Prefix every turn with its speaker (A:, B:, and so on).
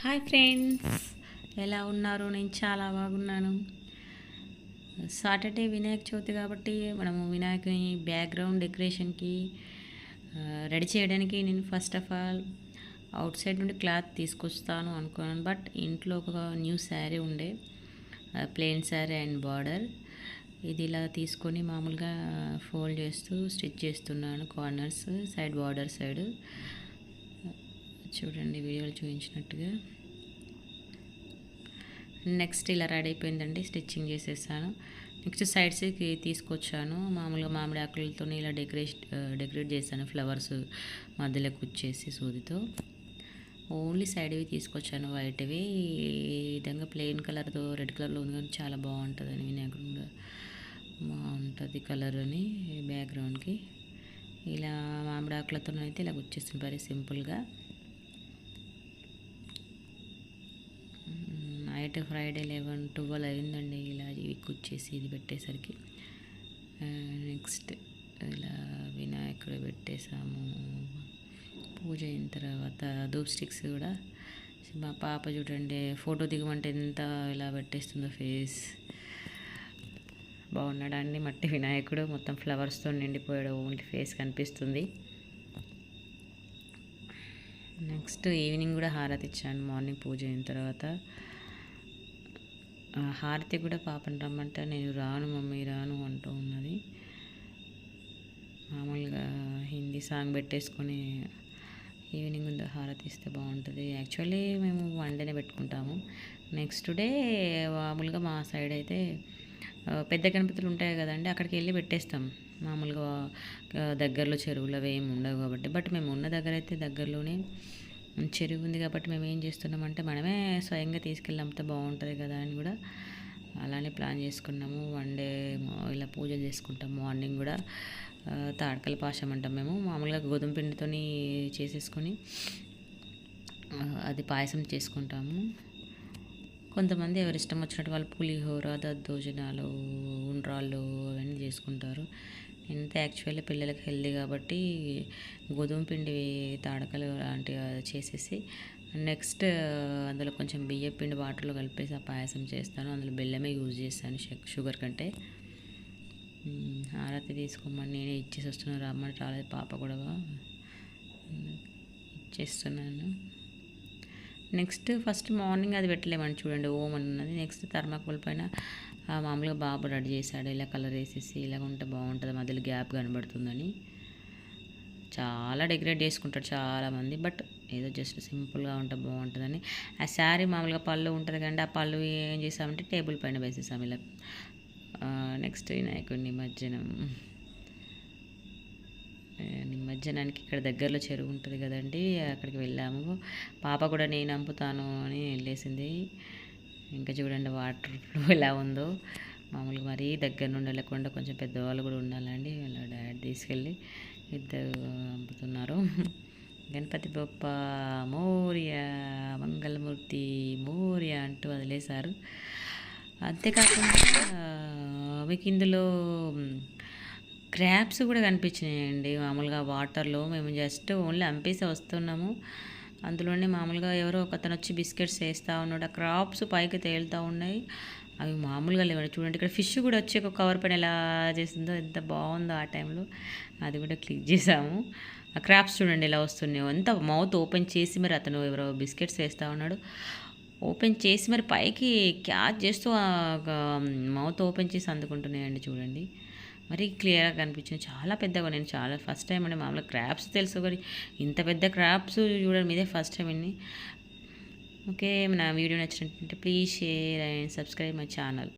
A: Hi friends. ఎలా ఉన్నారు? నేను చాలా బాగున్నాను. సాటర్డే వినాయక చవితి కాబట్టి మనము వినాయకుని బ్యాక్గ్రౌండ్ డెకరేషన్కి రెడీ చేయడానికి నేను first of all outside నుండి క్లాత్ తీసుకొస్తాను అనుకున్నాను. బట్ ఇంట్లో ఒక న్యూ శారీ ఉండే ప్లెయిన్ శారీ అండ్ బార్డర్. ఇది ఇలా తీసుకొని మామూలుగా ఫోల్డ్ చేస్తూ స్టిచ్ చేస్తున్నాను కార్నర్స్ సైడ్ బార్డర్ సైడ్. చూడండి వీడియోలు చూపించినట్టుగా. నెక్స్ట్ ఇలా రెడీ అయిపోయిందండి స్టిచ్చింగ్ చేసేసాను. నెక్స్ట్ సైడ్స్కి తీసుకొచ్చాను. మామూలుగా మామిడి ఆకులతో ఇలా డెకరేట్ డెకరేట్ చేశాను ఫ్లవర్స్ మధ్యలో కుచ్చేసి సూదితో. ఓన్లీ సైడ్వి తీసుకొచ్చాను వైట్వి ఈ విధంగా ప్లెయిన్ కలర్తో రెడ్ కలర్లో ఉంది కానీ చాలా బాగుంటుందని వినాయకుడు బాగుంటుంది కలర్ అని బ్యాక్గ్రౌండ్కి ఇలా మామిడి ఆకులతో అయితే ఇలా గుచ్చేస్తుంది మరి సింపుల్గా నైట్ ఫ్రైడే లెవెన్ ట్వెల్వ్ అయిందండి. ఇలా వీక్ వచ్చేసి ఇది పెట్టేసరికి. నెక్స్ట్ ఇలా వినాయకుడు పెట్టేసాము. పూజ అయిన తర్వాత ధూప్ స్టిక్స్ కూడా. మా పాప చూడండి ఫోటో దిగమంటే ఎంత ఇలా పెట్టేస్తుందో ఫేస్. బాగున్నాడండి మట్టి వినాయకుడు మొత్తం ఫ్లవర్స్తో నిండిపోయాడు. ఓన్లీ ఫేస్ కనిపిస్తుంది. నెక్స్ట్ ఈవినింగ్ కూడా హారతి ఇచ్చాను. మార్నింగ్ పూజ అయిన తర్వాత. హారతి కూడా పాపని రమ్మంటే నేను రాను మమ్మీ రాను అంటూ ఉన్నది. మామూలుగా హిందీ సాంగ్ పెట్టేసుకొని ఈవినింగ్ ముందు హారతి ఇస్తే బాగుంటుంది. యాక్చువల్లీ మేము వన్ డేనే పెట్టుకుంటాము. నెక్స్ట్ డే మామూలుగా మా సైడ్ అయితే పెద్ద గణపతులు ఉంటాయి కదండి అక్కడికి వెళ్ళి పెట్టేస్తాం. మామూలుగా దగ్గరలో చెరువులు అవి ఏమి ఉండవు కాబట్టి. బట్ మేము ఉన్న దగ్గర అయితే దగ్గరలోనే చెరువు ఉంది కాబట్టి మేము ఏం చేస్తున్నామంటే మనమే స్వయంగా తీసుకెళ్ళి అమ్మితే బాగుంటుంది కదా అని కూడా. అలానే ప్లాన్ చేసుకున్నాము. వన్ డే ఇలా పూజలు చేసుకుంటాం మార్నింగ్ కూడా. తాడకల పాశం అంటాం మేము. మామూలుగా గోధుమ పిండితో చేసేసుకొని అది పాయసం చేసుకుంటాము. కొంతమంది ఎవరి ఇష్టం వచ్చినట్టు వాళ్ళు పులిహోర దద్దోజనాలు ఉండ్రాళ్ళు అవన్నీ చేసుకుంటారు. ఇంత యాక్చువల్లీ పిల్లలకి హెల్దీ కాబట్టి గోధుమ పిండి తాడకలు లాంటివి చేసేసి నెక్స్ట్ అందులో కొంచెం బియ్య పిండి వాటర్లో కలిపేసి ఆ పాయసం చేస్తాను. అందులో బెల్లమే యూజ్ చేస్తాను షుగర్ కంటే. హారతి తీసుకోమని నేనే ఇచ్చేసి వస్తున్నాను. రమ్మని రాలేదు పాప కూడా ఇచ్చేస్తున్నాను. నెక్స్ట్ ఫస్ట్ మార్నింగ్ అది పెట్టలేమని చూడండి. ఓం ఉన్నది. నెక్స్ట్ థర్మాకోల్ పైన మామూలుగా బాబు రెడీ చేశాడు. ఇలా కలర్ వేసేసి ఇలా ఉంటే బాగుంటుంది మధ్యలో గ్యాప్ కనబడుతుందని. చాలా డెకరేట్ చేసుకుంటాడు చాలామంది బట్ ఏదో జస్ట్ సింపుల్గా ఉంటే బాగుంటుందని. ఆ శారీ మామూలుగా పళ్ళు ఉంటుంది కానీ ఆ పళ్ళు ఏం చేసామంటే టేబుల్ పైన వేసేసాం ఇలా. నెక్స్ట్ వినాయకుడి నిమజ్జనం. నిమజ్జనానికి ఇక్కడ దగ్గరలో చెరువు ఉంటుంది కదండి అక్కడికి వెళ్ళాము. పాప కూడా నేను అంపుతాను అని వెళ్ళేసింది. ఇంకా చూడండి వాటర్ ఫ్లో ఎలా ఉందో. మామూలుగా మరీ దగ్గర నుండి వెళ్ళకుండా కొంచెం పెద్దవాళ్ళు కూడా ఉండాలండి. వాళ్ళ డాడీ తీసుకెళ్ళి ఇద్దరు పంపుతున్నారు గణపతి బొప్ప మోర్య మంగళమూర్తి మోర్య అంటూ వదిలేశారు. అంతేకాకుండా మీకు ఇందులో క్రాప్స్ కూడా కనిపించినాయండి. మామూలుగా వాటర్లో మేము జస్ట్ ఓన్లీ అంపేసి వస్తున్నాము. అందులోనే మామూలుగా ఎవరో ఒకతను వచ్చి బిస్కెట్స్ వేస్తూ ఉన్నాడు. ఆ క్రాప్స్ పైకి తేలుతూ ఉన్నాయి. అవి మామూలుగా లేవండి చూడండి ఇక్కడ ఫిష్ కూడా వచ్చి ఒక కవర్ పైన ఎలా చేస్తుందో ఎంత బాగుందో ఆ టైంలో. అది కూడా క్లిక్ చేసాము. ఆ క్రాప్స్ చూడండి ఎలా వస్తున్నాయో. అంత మౌత్ ఓపెన్ చేసి మరి అతను ఎవరో బిస్కెట్స్ వేస్తూ ఉన్నాడు. ఓపెన్ చేసి మరి పైకి క్యాచ్ చేస్తూ మౌత్ ఓపెన్ చేసి అందుకుంటున్నాయండి చూడండి. మరీ క్లియర్గా కనిపించింది. చాలా పెద్దగా నేను చాలా ఫస్ట్ టైం అండి మామూలుగా క్రాప్స్ తెలుసు కానీ ఇంత పెద్ద క్రాప్స్ చూడడం ఇదే ఫస్ట్ టైం అండి. ఓకే నా video నచ్చినట్టుంటే please share and subscribe my channel.